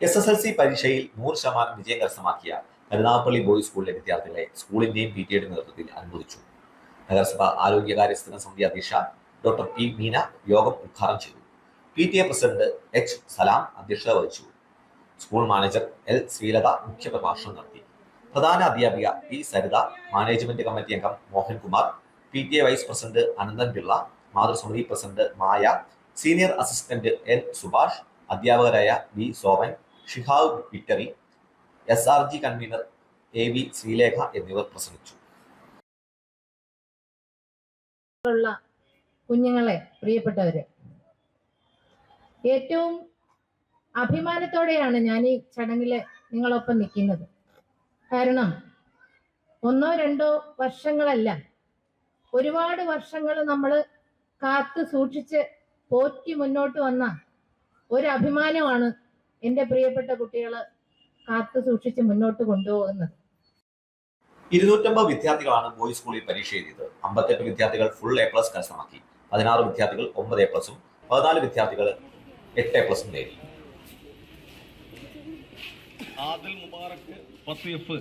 S S L C പരീക്ഷയിൽ നൂറ് ശതമാനം വിജയം കരസ്ഥമാക്കിയ കരുനാഗപ്പള്ളി ബോയ്സ് സ്കൂളിലെ വിദ്യാർത്ഥികളെ സ്കൂളിന്റെയും പി ടിയുടെ നേതൃത്വത്തിൽ അനുമോദിച്ചു. നഗരസഭ ആരോഗ്യകാര്യ സ്ഥിരം സമിതി അധ്യക്ഷ ഡോക്ടർ പി മീന യോഗം ഉദ്ഘാടനം ചെയ്തു. P T A president H Salam അധ്യക്ഷത വഹിച്ചു. സ്കൂൾ മാനേജർ എൽ ശ്രീലത മുഖ്യപ്രഭാഷണം നടത്തി. പ്രധാന അധ്യാപിക പി സരിത മാനേജ്മെന്റ് കമ്മിറ്റി അംഗം Mohankumar P T A vice president Ananthan Pillai മാതൃസമിതി president Maya senior assistant N Subhash അധ്യാപകരായ V Soman Shihab Victory S R G convener A V Sreelekha എന്നിവർ പ്രസംഗിച്ചു. കുഞ്ഞുങ്ങളെ പ്രിയപ്പെട്ടവരെ ഏറ്റവും അഭിമാനത്തോടെയാണ് ഞാൻ ഈ ചടങ്ങിൽ നിങ്ങളൊപ്പം നിൽക്കുന്നത്. കാരണം ഒന്നോ രണ്ടോ വർഷങ്ങളല്ല ഒരുപാട് വർഷങ്ങൾ നമ്മൾ കാത്തു സൂക്ഷിച്ച് പോറ്റി മുന്നോട്ട് വന്ന ഒരു അഭിമാനമാണ് എന്റെ പ്രിയപ്പെട്ട കുട്ടികൾ കാത്തു സൂക്ഷിച്ച് മുന്നോട്ട് കൊണ്ടുപോകുന്നത്. ഇരുന്നൂറ്റമ്പത് വിദ്യാർത്ഥികളാണ് ബോയ്സ് സ്കൂളിൽ പരീക്ഷ എഴുതിയത്. അമ്പത്തെട്ട് വിദ്യാർത്ഥികൾ ഫുൾ എ പ്ലസ് കരസ്ഥമാക്കി. പതിനാറ് വിദ്യാർത്ഥികൾ ഒമ്പത് എ പ്ലസും പതിനാല് വിദ്യാർത്ഥികൾ എട്ട് എ പ്ലസും നേടി. ആദിൽ മുബാറക്ക് പത്ത് എഫ്